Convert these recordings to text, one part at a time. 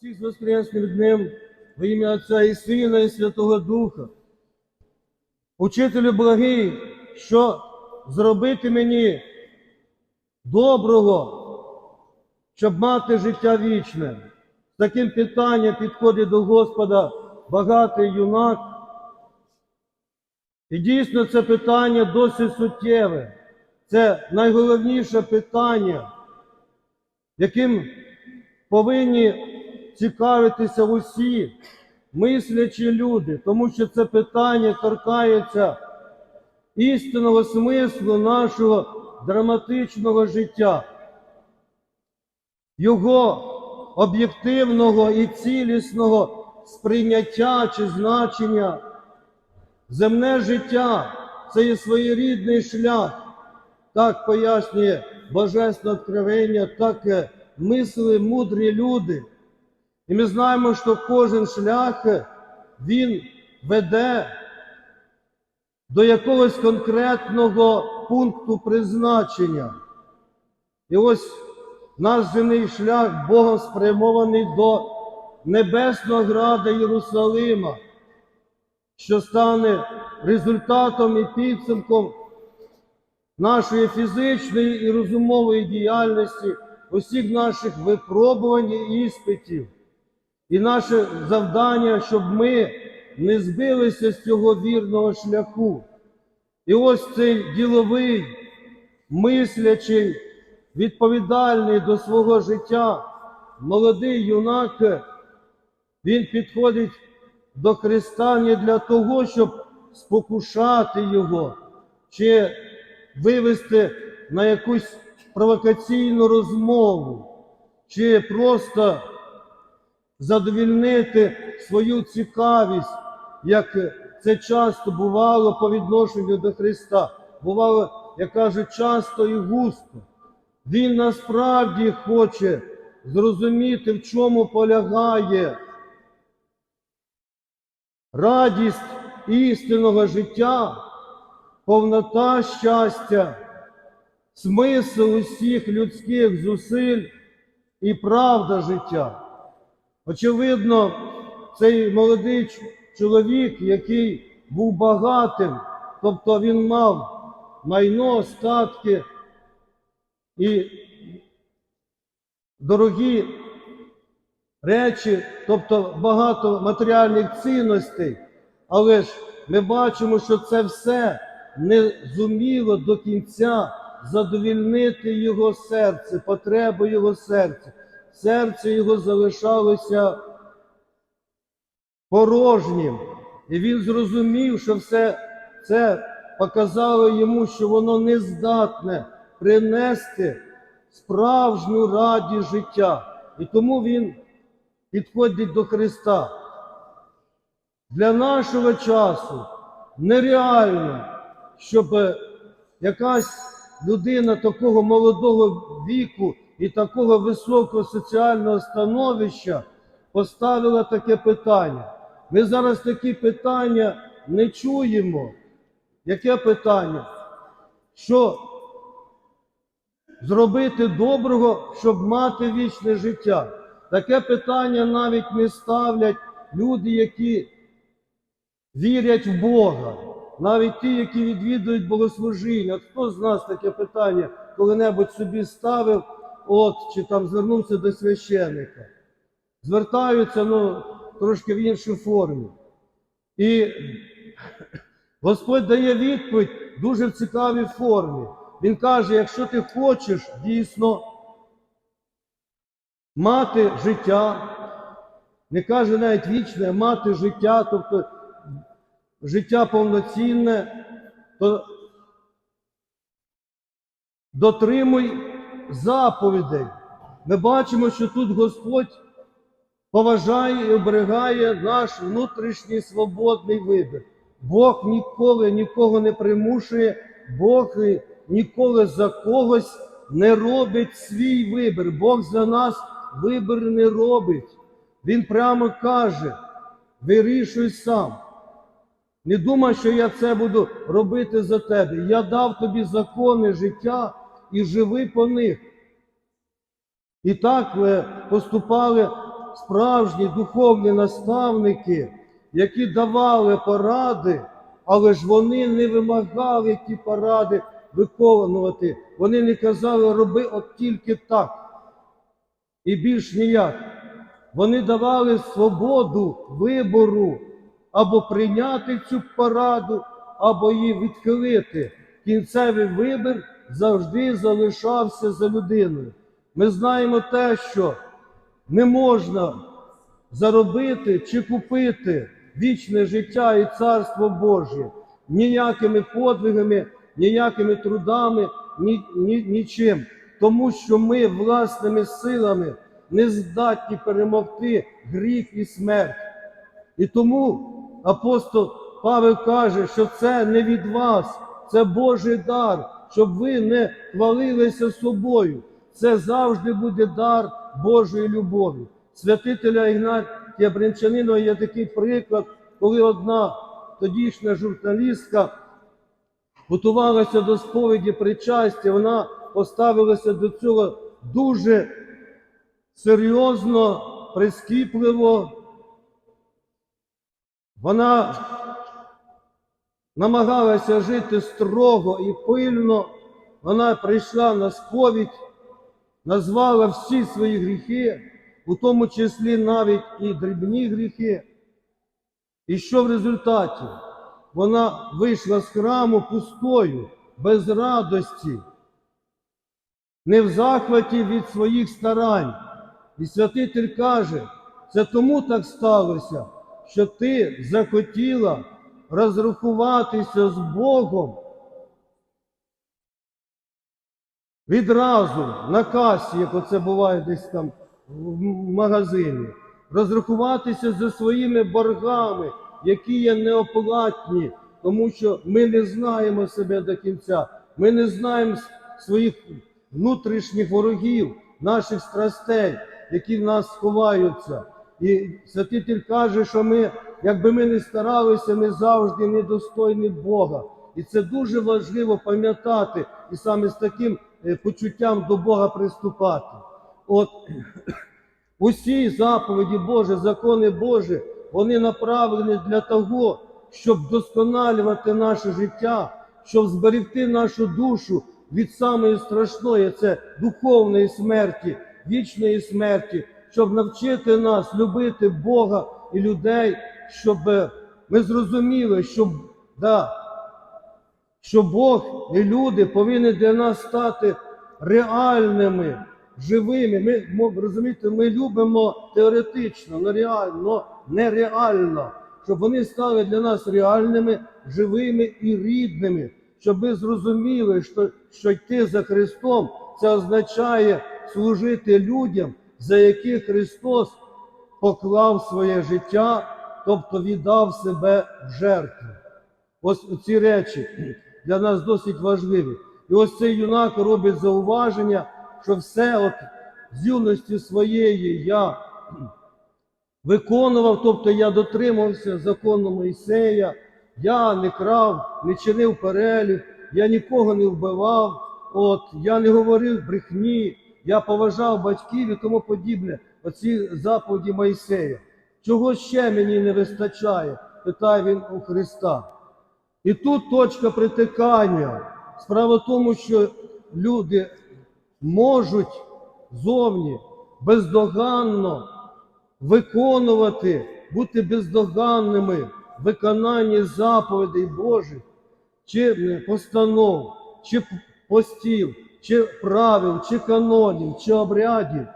Всіх Воскресним днем во ім'я Отця і Сина, і Святого Духа. Учителю благий, що зробити мені доброго, щоб мати життя вічне. Таким питанням підходить до Господа багатий юнак. І дійсно це питання досить суттєве. Це найголовніше питання, яким повинні цікавитися усі мислячі люди, тому що це питання торкається істинного смислу нашого драматичного життя, його об'єктивного і цілісного сприйняття чи значення. Земне життя це є своєрідний шлях, так пояснює Божественне откровення, так мислили мудрі люди. І ми знаємо, що кожен шлях він веде до якогось конкретного пункту призначення. І ось наш земний шлях Богом спрямований до Небесного града Єрусалима, що стане результатом і підсумком нашої фізичної і розумової діяльності, усіх наших випробувань і іспитів. І наше завдання, щоб ми не збилися з цього вірного шляху. І ось цей діловий, мислячий, відповідальний до свого життя, молодий юнак, він підходить до Христа не для того, щоб спокушати Його, чи вивести на якусь провокаційну розмову, чи просто задовільнити свою цікавість, як це часто бувало по відношенню до Христа. Бувало, як кажуть, часто і густо. Він насправді хоче зрозуміти, в чому полягає радість істинного життя, повнота щастя, смисл усіх людських зусиль і правда життя. Очевидно, цей молодий чоловік, який був багатим, тобто він мав майно, статки і дорогі речі, тобто багато матеріальних цінностей, але ж ми бачимо, що це все не зуміло до кінця задовільнити його серце, потреби його серця. Серце його залишалося порожнім. І він зрозумів, що все це показало йому, що воно не здатне принести справжню радість життя. І тому він підходить до Христа. Для нашого часу нереально, щоб якась людина такого молодого віку і такого високого соціального становища поставила таке питання. Ми зараз такі питання не чуємо. Яке питання? Що зробити доброго, щоб мати вічне життя? Таке питання навіть не ставлять люди, які вірять в Бога, навіть ті, які відвідують богослужіння. Хто з нас таке питання коли-небудь собі ставив, от чи там звернувся до священника? Звертаються ну, трошки в іншій формі. І Господь дає відповідь дуже в цікавій формі. Він каже: якщо ти хочеш дійсно мати життя, не каже навіть вічне, а мати життя, тобто життя повноцінне, то дотримуй заповідей. Ми бачимо, що тут Господь поважає і оберігає наш внутрішній свободний вибір. Бог ніколи нікого не примушує, Бог ніколи за когось не робить свій вибір. Бог за нас вибір не робить. Він прямо каже: вирішуй сам. Не думай, що я це буду робити за тебе. Я дав тобі закони життя і живи по них. І так поступали справжні духовні наставники, які давали поради, але ж вони не вимагали ті поради виконувати. Вони не казали, роби от тільки так. І більш ніяк. Вони давали свободу вибору або прийняти цю пораду, або її відхилити. Кінцевий вибір завжди залишався за людиною. Ми знаємо те, що не можна заробити чи купити вічне життя і царство Боже ніякими подвигами, ніякими трудами, ні, ні, нічим. Тому що ми власними силами не здатні перемогти гріх і смерть. І тому апостол Павел каже, що це не від вас, це Божий дар, щоб ви не хвалилися собою. Це завжди буде дар Божої любові. Святителя Ігнатія Бринчанинова є такий приклад, коли одна тодішня журналістка готувалася до сповіді причастя, вона поставилася до цього дуже серйозно, прискіпливо. Вона намагалася жити строго і пильно. Вона прийшла на сповідь, назвала всі свої гріхи, у тому числі навіть і дрібні гріхи. І що в результаті? Вона вийшла з храму пустою, без радості, не в захваті від своїх старань. І святитель каже, це тому так сталося, що ти захотіла розрахуватися з Богом відразу на касі, як оце буває десь там в магазині, розрахуватися за своїми боргами, які є неоплатні, тому що ми не знаємо себе до кінця, ми не знаємо своїх внутрішніх ворогів, наших страстей, які в нас ховаються. І святитель каже, що ми, якби ми не старалися, ми завжди недостойні Бога. І це дуже важливо пам'ятати і саме з таким е, почуттям до Бога приступати. От усі заповіді Божі, закони Божі, вони направлені для того, щоб вдосконалювати наше життя, щоб зберегти нашу душу від самої страшної, це духовної смерті, вічної смерті, щоб навчити нас любити Бога і людей, щоб ми зрозуміли, що, да, що Бог і люди повинні для нас стати реальними, живими. Ми розумієте, ми любимо теоретично, но реально, нереально, щоб вони стали для нас реальними, живими і рідними, щоб ми зрозуміли, що, що йти за Христом це означає служити людям, за яких Христос поклав своє життя, тобто віддав себе в жертву. Ось ці речі для нас досить важливі. І ось цей юнак робить зауваження, що все от з юності своєї я виконував, тобто я дотримався закону Мойсея, я не крав, не чинив перелік, я нікого не вбивав, от, я не говорив брехні, я поважав батьків і тому подібне. Оці заповіді Мойсея. Чого ще мені не вистачає? питає він у Христа. І тут точка притикання. Справа в тому, що люди можуть зовні бездоганно виконувати, бути бездоганними в виконанні заповідей Божих, чи е, постанов, чи постів, чи правил, чи канонів, чи обрядів,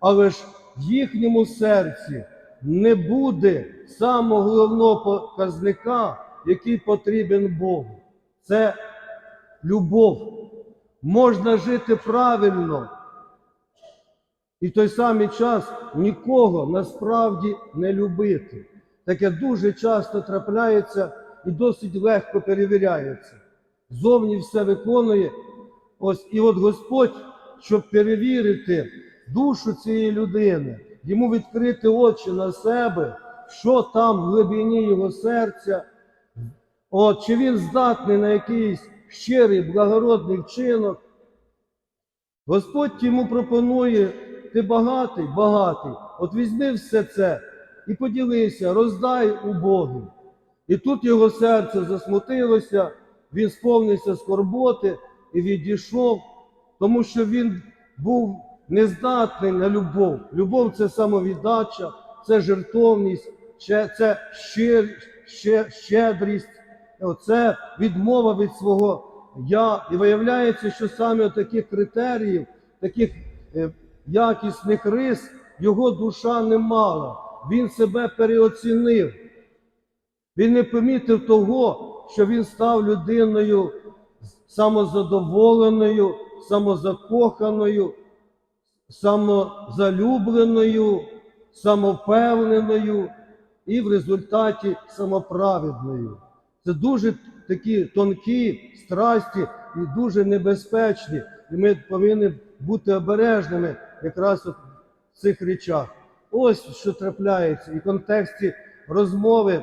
але ж в їхньому серці не буде самого головного показника, який потрібен Богу. Це любов. Можна жити правильно, і в той самий час нікого насправді не любити. Таке дуже часто трапляється і досить легко перевіряється. Зовні все виконує. Ось і от Господь, щоб перевірити душу цієї людини, йому відкрити очі на себе, що там в глибині його серця, от, чи він здатний на якийсь щирий, благородний вчинок, Господь йому пропонує, ти багатий, багатий, От візьми все це і поділися, роздай убогим. І тут його серце засмутилося, він сповнився скорботи і відійшов, тому що він був нездатний на любов. Любов це самовіддача, це жертовність, це ще, ще, щедрість, це відмова від свого я. І виявляється, що саме таких критеріїв, таких е, якісних рис його душа не мала. Він себе переоцінив. Він не помітив того, що він став людиною самозадоволеною, самозакоханою, самозалюбленою, самовпевненою і в результаті самоправедною. Це дуже такі тонкі страсті і дуже небезпечні. І ми повинні бути обережними якраз от в цих речах. Ось що трапляється. І в контексті розмови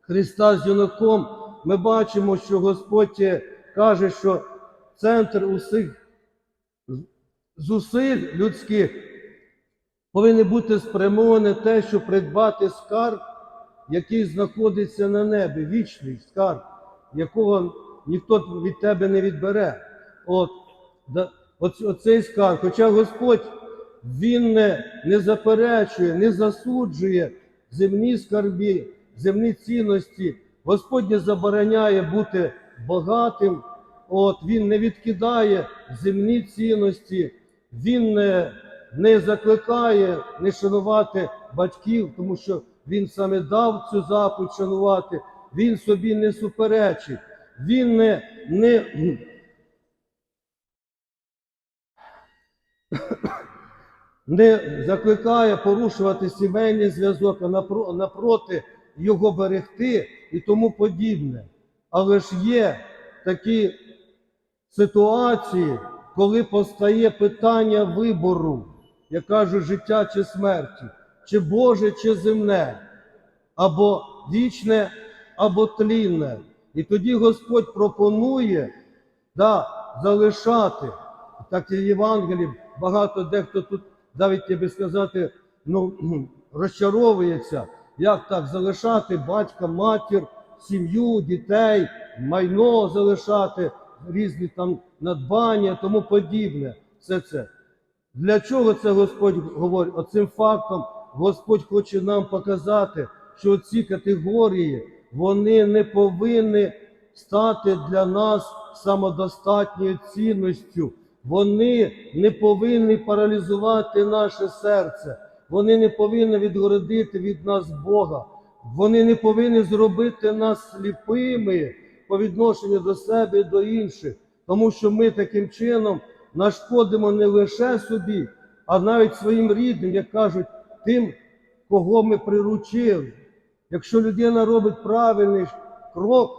Христа з юнаком ми бачимо, що Господь каже, що центр усіх зусиль людських повинен бути спрямований на те, щоб придбати скарб, який знаходиться на небі, вічний скарб, якого ніхто від тебе не відбере. От, оцей скарб, хоча Господь він не, не заперечує, не засуджує земні скарбі, земні цінності. Господь не забороняє бути багатим, от, Він не відкидає земні цінності, Він не, не закликає не шанувати батьків, тому що Він саме дав цю заповідь шанувати, Він собі не суперечить, Він не, не, не закликає порушувати сімейний зв'язок, а напроти його берегти і тому подібне. Але ж є такі ситуації, коли постає питання вибору, я кажу, життя чи смерті, чи Боже, чи земне, або вічне, або тлінне. І тоді Господь пропонує да, залишати. Так і в Євангелії багато дехто тут, навіть я би сказати, ну, розчаровується, як так залишати батька, матір, сім'ю, дітей, майно залишати, різні там надбання, тому подібне. Все це. Для чого це Господь говорить? Оцим фактом Господь хоче нам показати, що ці категорії вони не повинні стати для нас самодостатньою цінністю. Вони не повинні паралізувати наше серце. Вони не повинні відгородити від нас Бога. Вони не повинні зробити нас сліпими по відношенню до себе і до інших, тому що ми таким чином нашкодимо не лише собі, а навіть своїм рідним, як кажуть, тим, кого ми приручили. Якщо людина робить правильний крок,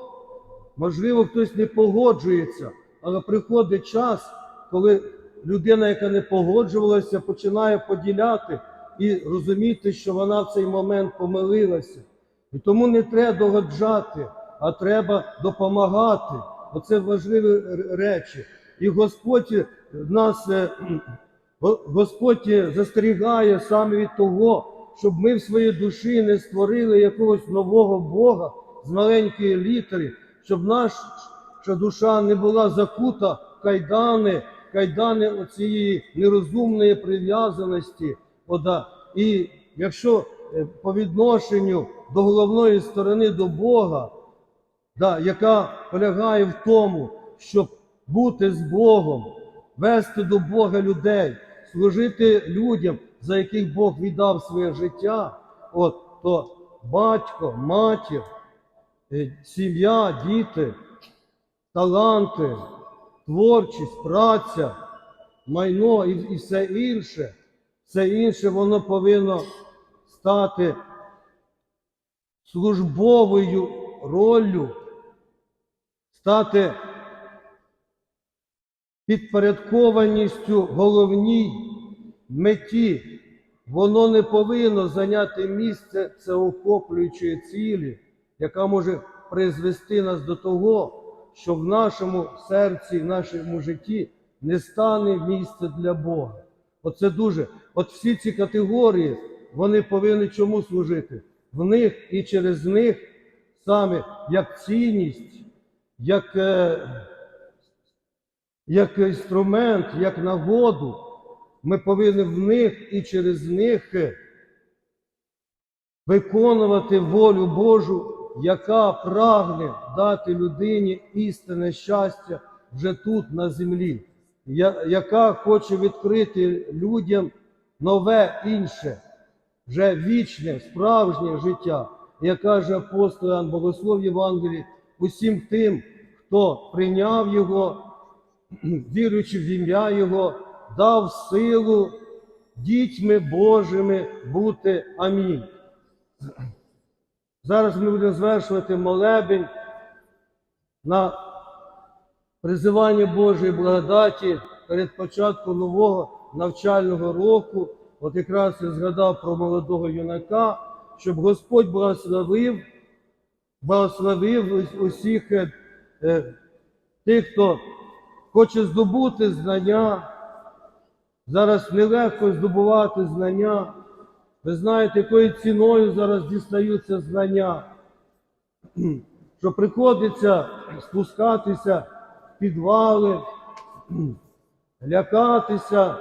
можливо, хтось не погоджується, але приходить час, коли людина, яка не погоджувалася, починає поділяти і розуміти, що вона в цей момент помилилася. І тому не треба догоджати, а треба допомагати. Оце важливі речі. І Господь нас, е, Господь застерігає саме від того, щоб ми в своїй душі не створили якогось нового Бога з маленької літери, щоб наша душа не була закута в кайдани, кайдани оцієї нерозумної прив'язаності. І якщо е, по відношенню до головної сторони до Бога, да, яка полягає в тому, щоб бути з Богом, вести до Бога людей, служити людям, за яких Бог віддав своє життя, от, то батько, матір, е, сім'я, діти, таланти, творчість, праця, майно і, і все інше, все інше воно повинно стати службовою роллю, стати підпорядкованістю головній меті. Воно не повинно зайняти місце всеохоплюючої цілі, яка може призвести нас до того, що в нашому серці, в нашому житті не стане місця для Бога. Оце дуже. От всі ці категорії, вони повинні чому служити? В них і через них саме як цінність, як, е, як інструмент, як нагоду. Ми повинні в них і через них е, виконувати волю Божу, яка прагне дати людині істинне щастя вже тут, на землі, яка хоче відкрити людям нове інше, вже вічне, справжнє життя. Як каже апостол Іоанн Богослов Євангелії, усім тим, хто прийняв його, віруючи в ім'я Його, дав силу дітьми Божими бути. Амінь. Зараз ми будемо звершувати молебень на призивання Божої благодаті перед початком нового навчального року. От якраз я згадав про молодого юнака, щоб Господь благословив, благословив усіх е, е, тих, хто хоче здобути знання. Зараз нелегко здобувати знання. Ви знаєте, якою ціною зараз дістаються знання, що приходиться спускатися в підвали, лякатися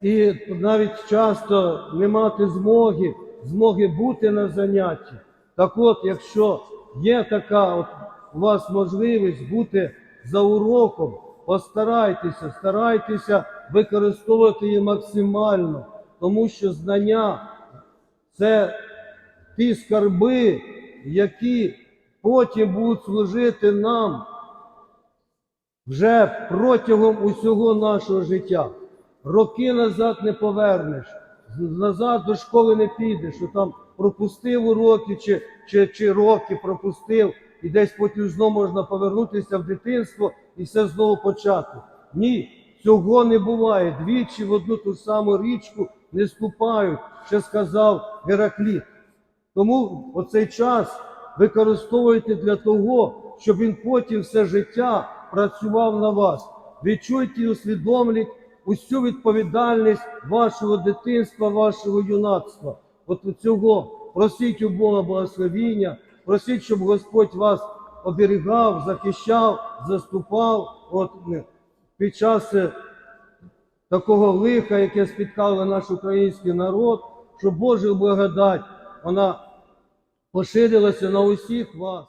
і навіть часто не мати змоги, змоги бути на занятті. Так от, якщо є така от у вас можливість бути за уроком, постарайтеся, старайтеся використовувати її максимально, тому що знання це ті скарби, які потім будуть служити нам вже протягом усього нашого життя. Роки назад не повернеш, назад до школи не підеш, що там пропустив уроки чи, чи, чи роки пропустив, і десь потім знову можна повернутися в дитинство і все знову почати. Ні, цього не буває. Двічі в одну ту саму річку не ступають, ще сказав Геракліт. Тому оцей час використовуйте для того, щоб він потім все життя працював на вас. Відчуйте і усвідомліть усю відповідальність вашого дитинства, вашого юнацтва. От цього просіть у Бога благословіння, просіть, щоб Господь вас оберігав, захищав, заступав. От е, під час е, такого лиха, яке спіткало наш український народ, щоб Божа благодать вона поширилася на усіх вас.